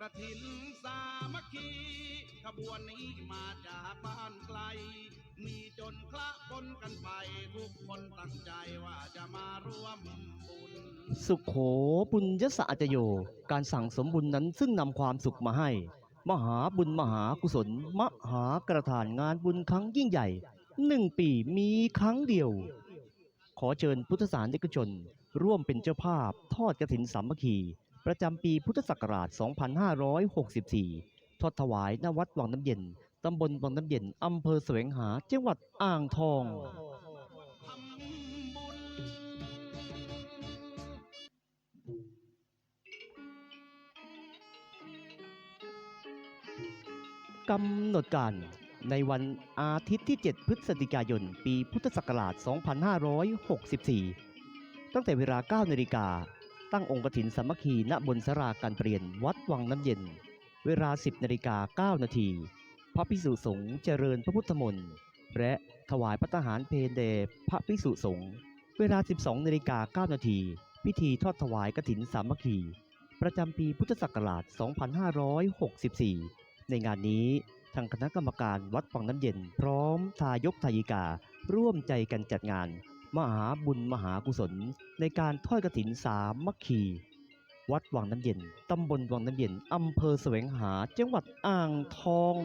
กระถินสามัคคีขบวนนี้มาจากบ้านไกล มีจนคละปนกันไป ทุกคนตั้งใจว่าจะมาร่วมบุญ สุขโขบุญยสะอาจโย การสั่งสมบุญนั้นซึ่งนำความสุขมาให้ มหาบุญมหากุศล มหากระฐานงานบุญครั้งยิ่งใหญ่หนึ่งปีมีครั้งเดียว ขอเชิญพุทธศาสนิกชน ร่วมเป็นเจ้าภาพทอดกระถินสามัคคี ประจำปีพุทธศักราช 2564 ทอดถวายณวัดวังน้ำเย็น ตำบลวังน้ำเย็น อำเภอแสวงหา จังหวัดอ่างทองกำหนดการในวันอาทิตย์ที่ 7 พฤศจิกายน ปีพุทธศักราช 2564 ตั้งแต่เวลา 9 นาฬิกา ตั้งองค์กฐินสามัคคีณบนสราการเปลี่ยนวัดวังน้ำเย็น เวลา 10นาฬิกา9นาทีพระภิกษุสงฆ์เจริญพระพุทธมนต์และถวายพระทหารเพลแด่พระภิกษุสงฆ์เวลา 12นาฬิกา9นาทีพิธีทอดถวายกฐินสามัคคี ประจำปีพุทธศักราช 2564 ในงานนี้ทางคณะกรรมการวัดวังน้ำเย็น พร้อมทายกทายิกา ร่วมใจกันจัดงาน มหาบุญมหากุศล ในการทอดกระถินสามัคคี วัดวังน้ำเย็น ตำบลวังน้ำเย็น อำเภอแสวงหาจังหวัดอ่างทอง